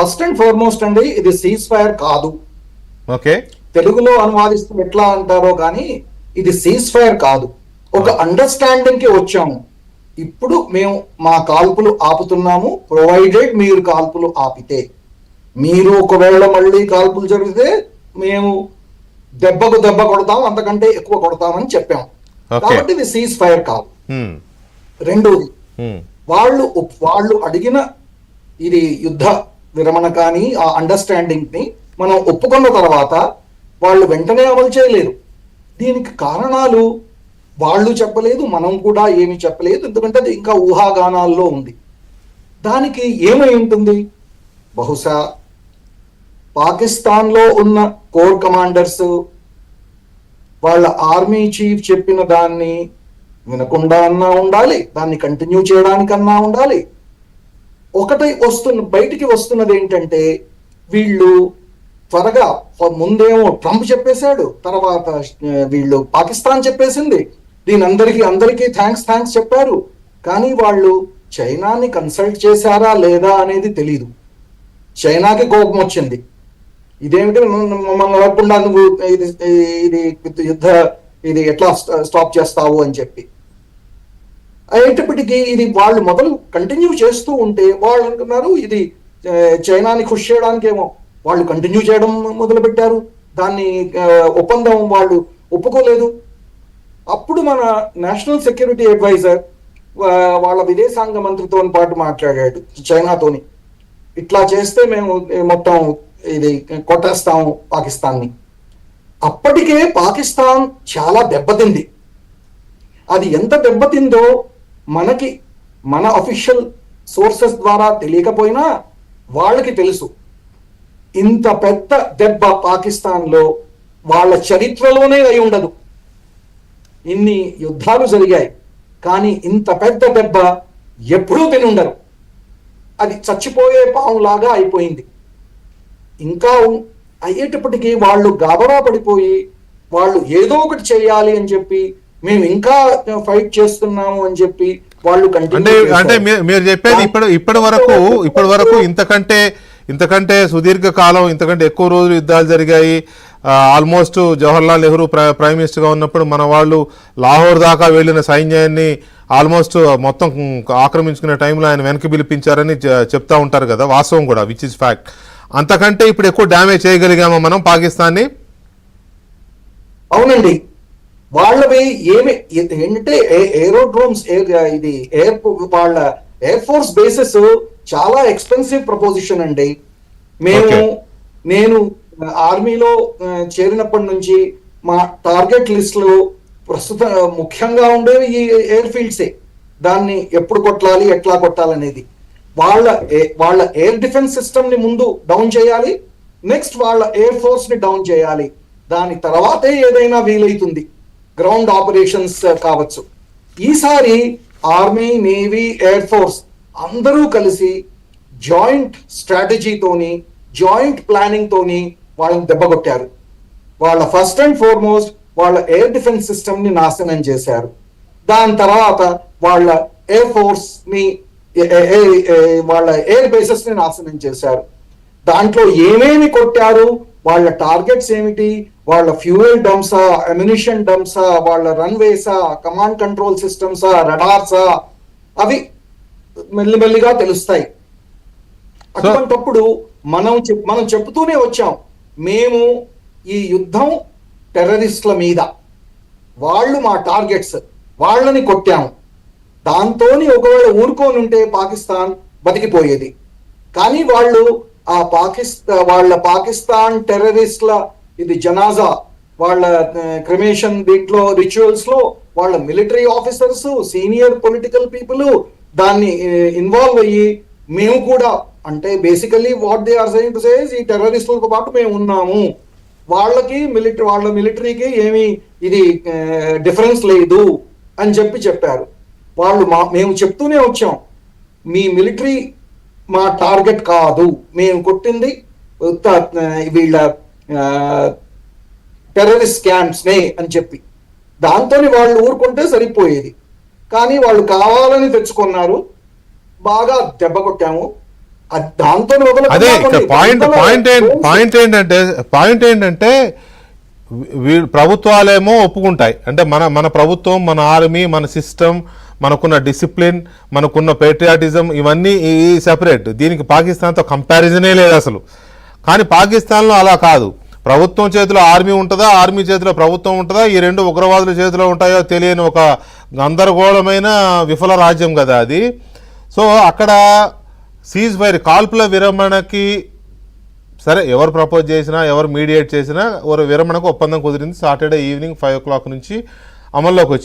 First and foremost అండి ఇది cease fire కాదు. ఓకే. తెలుగులో అనువాదిస్తే ఎట్లా అంటారో కానీ ఇది సీజ్ ఫైర్ కాదు. ఒక అండర్స్టాండింగ్కి వచ్చాము. ఇప్పుడు మేము మా కాల్పులు ఆపుతున్నాము ప్రొవైడెడ్ మీరు కాల్పులు ఆపితే. మీరు ఒకవేళ మళ్ళీ కాల్పులు జరిగితే మేము దెబ్బకు దెబ్బ కొడతాం అంతకంటే ఎక్కువ కొడతామని చెప్పాం. కాబట్టి ఇది సీజ్ ఫైర్ కాదు. రెండోది. వాళ్ళు వాళ్ళు అడిగిన ఇది యుద్ధ విరమణ కానీ ఆ అండర్స్టాండింగ్ని మనం ఒప్పుకున్న తర్వాత వాళ్ళు వెంటనే అమలు చేయలేరు. దీనికి కారణాలు వాళ్ళు చెప్పలేదు మనం కూడా ఏమి చెప్పలేదు ఎందుకంటే అది ఇంకా ఊహాగానాల్లో ఉంది. దానికి ఏమై ఉంటుంది? బహుశా పాకిస్తాన్లో ఉన్న కోర్ కమాండర్స్ వాళ్ళ ఆర్మీ చీఫ్ చెప్పిన దాన్ని వినకుండా అన్నా ఉండాలి దాన్ని కంటిన్యూ చేయడానికన్నా ఉండాలి. ఒకటై వస్తున్న బయటికి వస్తున్నది ఏంటంటే వీళ్ళు త్వరగా ముందేమో ట్రంప్ చెప్పేశాడు తర్వాత వీళ్ళు పాకిస్తాన్ చెప్పేసింది. దీని అందరికీ అందరికీ థ్యాంక్స్ థ్యాంక్స్ చెప్పారు. కానీ వాళ్ళు చైనాని కన్సల్ట్ చేశారా లేదా అనేది తెలీదు. చైనాకి కోపం వచ్చింది. ఇదేమిటి మమ్మల్ని లేకుండా నువ్వు ఇది ఇది యుద్ధ ఇది ఎట్లా స్టాప్ చేస్తావు అని చెప్పి. అయ్యేటప్పటికీ ఇది వాళ్ళు మొదలు కంటిన్యూ చేస్తూ ఉంటే వాళ్ళు అనుకున్నారు ఇది చైనాని ఖుష్ చేయడానికేమో. వాళ్ళు కంటిన్యూ చేయడం మొదలుపెట్టారు. దాన్ని ఒప్పందం వాళ్ళు ఒప్పుకోలేదు. అప్పుడు మన నేషనల్ సెక్యూరిటీ అడ్వైజర్ వాళ్ళ విదేశాంగ మంత్రితో పాటు మాట్లాడాడు చైనాతోని. ఇట్లా చేస్తే మేము మొత్తం ఇది కొట్టేస్తాము పాకిస్తాన్ని. అప్పటికే పాకిస్తాన్ చాలా దెబ్బతింది. అది ఎంత దెబ్బతిందో మనకి మన అఫీషియల్ సోర్సెస్ ద్వారా తెలియకపోయినా వాళ్ళకి తెలుసు. ఇంత పెద్ద దెబ్బ పాకిస్తాన్లో వాళ్ళ చరిత్రలోనే అయి ఉండదు. ఇన్ని యుద్ధాలు జరిగాయి. కానీ ఇంత పెద్ద దెబ్బ ఎప్పుడూ తిని ఉండరు అది చచ్చిపోయే పాములాగా అయిపోయింది. ఇంకా అయ్యేటప్పటికీ వాళ్ళు గాబరా పడిపోయి వాళ్ళు ఏదో ఒకటి చేయాలి అని చెప్పి మేము ఇంకా ఫైట్ చేస్తున్నాము అని చెప్పి వాళ్ళు అంటే అంటే మీరు చెప్పేది ఇప్పుడు ఇప్పటి వరకు ఇప్పటి వరకు ఇంతకంటే ఇంతకంటే సుదీర్ఘ కాలం ఇంతకంటే ఎక్కువ రోజులు యుద్ధాలు జరిగాయి. ఆల్మోస్ట్ జవహర్లాల్ నెహ్రూ ప్ర- ప్రైమ్ మినిస్టర్గా ఉన్నప్పుడు మన వాళ్ళు లాహోర్ దాకా వెళ్ళిన సైన్యాన్ని ఆల్మోస్ట్ మొత్తం ఆక్రమించుకునే టైంలో ఆయన వెనక్కి పిలిపించారని చెప్తా ఉంటారు కదా వాస్తవం కూడా విచ్ ఇస్ ఫ్యాక్ట్ అంతకంటే ఇప్పుడు ఎక్కువ డ్యామేజ్ చేయగలిగామా మనం పాకిస్తాన్ని? అవునండి. వాళ్ళవి ఏమి ఏంటంటే ఏరోడ్రోమ్స్ ఇది ఎయిర్ వాళ్ళ ఎయిర్ ఫోర్స్ బేసెస్ చాలా ఎక్స్పెన్సివ్ ప్రపోజిషన్ అండి. మేము. నేను ఆర్మీలో చేరినప్పటి నుంచి మా టార్గెట్ లిస్ట్లో ప్రస్తుత ముఖ్యంగా ఉండేవి ఈ ఎయిర్ ఫీల్డ్సే. దాన్ని ఎప్పుడు కొట్టాలి ఎట్లా కొట్టాలనేది. వాళ్ళ వాళ్ళ ఎయిర్ డిఫెన్స్ సిస్టమ్ని ముందు డౌన్ చేయాలి నెక్స్ట్ వాళ్ళ ఎయిర్ ఫోర్స్ని డౌన్ చేయాలి. దాని తర్వాతే ఏదైనా వీలైతుంది. గ్రౌండ్ ఆపరేషన్స్ uh, కావచ్చు. ఈసారి ఆర్మీ నేవీ ఎయిర్ ఫోర్స్ అందరూ కలిసి జాయింట్ స్ట్రాటజీతోని జాయింట్ ప్లానింగ్ తోని వాళ్ళని దెబ్బగొట్టారు వాళ్ళ ఫస్ట్ అండ్ ఫార్మోస్ట్ వాళ్ళ ఎయిర్ డిఫెన్స్ సిస్టమ్ని నాశనం చేశారు. దాని తర్వాత వాళ్ళ ఎయిర్ ఫోర్స్ని వాళ్ళ ఎయిర్ బేసెస్ని నాశనం చేశారు. దాంట్లో ఏమేమి కొట్టారు? వాళ్ళ టార్గెట్స్ ఏమిటి? వాళ్ళ ఫ్యూయల్ డంప్సా అమ్యునిషన్ డంప్సా వాళ్ళ రన్వేసా కమాండ్ కంట్రోల్ సిస్టమ్సా రడార్సా అవి మెల్లిమెల్లిగా తెలుస్తాయి. అటువంటప్పుడు మనం మనం చెప్తూనే వచ్చాం. మేము ఈ యుద్ధం టెర్రరిస్టుల మీద. వాళ్ళు మా టార్గెట్స్ వాళ్ళని కొట్టాము దాంతోని ఒకవేళ ఊరుకొని ఉంటే పాకిస్తాన్ బతికిపోయేది. కానీ వాళ్ళు ఆ పాకిస్తా వాళ్ళ పాకిస్తాన్ టెర్రరిస్ట్ల ఇది జనాజా వాళ్ళ క్రిమేషన్ దీంట్లో రిచువల్స్లో వాళ్ళ military officers senior political people దాన్ని ఇన్వాల్వ్ అయ్యి మేము కూడా అంటే basically what they are saying to says ఈ టెర్రరిస్టులతో పాటు మేము ఉన్నాము. వాళ్ళకి మిలిటరీ వాళ్ళ మిలిటరీకి ఏమి ఇది డిఫరెన్స్ లేదు అని చెప్పి చెప్పారు. వాళ్ళు మా మేము చెప్తూనే వచ్చాం. మీ మిలిటరీ మా టార్గెట్ కాదు. మేము కొట్టింది వీళ్ళ టెర్రరిస్ట్ క్యాంప్స్ నే అని చెప్పి. దాంతోని వాళ్ళు ఊరుకుంటే సరిపోయేది. కానీ వాళ్ళు కావాలని తెచ్చుకున్నారు. బాగా దెబ్బ కొట్టాము. దాంతో అదే పాయింట్ పాయింట్ పాయింట్ ఏంటంటే పాయింట్ ఏంటంటే ప్రభుత్వాలేమో ఒప్పుకుంటాయి. అంటే మన మన ప్రభుత్వం మన ఆర్మీ మన సిస్టమ్ మనకున్న డిసిప్లిన్ మనకున్న పేట్రియాటిజం ఇవన్నీ ఈ సెపరేట్ దీనికి పాకిస్తాన్తో కంపారిజనే లేదు అసలు. కానీ పాకిస్తాన్లో అలా కాదు. ప్రభుత్వం చేతిలో ఆర్మీ ఉంటుందా? ఆర్మీ చేతిలో ప్రభుత్వం ఉంటుందా? ఈ రెండు ఉగ్రవాదుల చేతిలో ఉంటాయో తెలియని ఒక గందరగోళమైన విఫల రాజ్యం కదా అది. సో అక్కడ సీజ్ ఫైర్ కాల్పుల విరమణకి సరే ఎవరు ప్రపోజ్ చేసినా ఎవరు మీడియేట్ చేసినా ఒక విరమణకు ఒప్పందం కుదిరింది. Saturday evening five o'clock నుంచి అమల్లోకి వచ్చింది.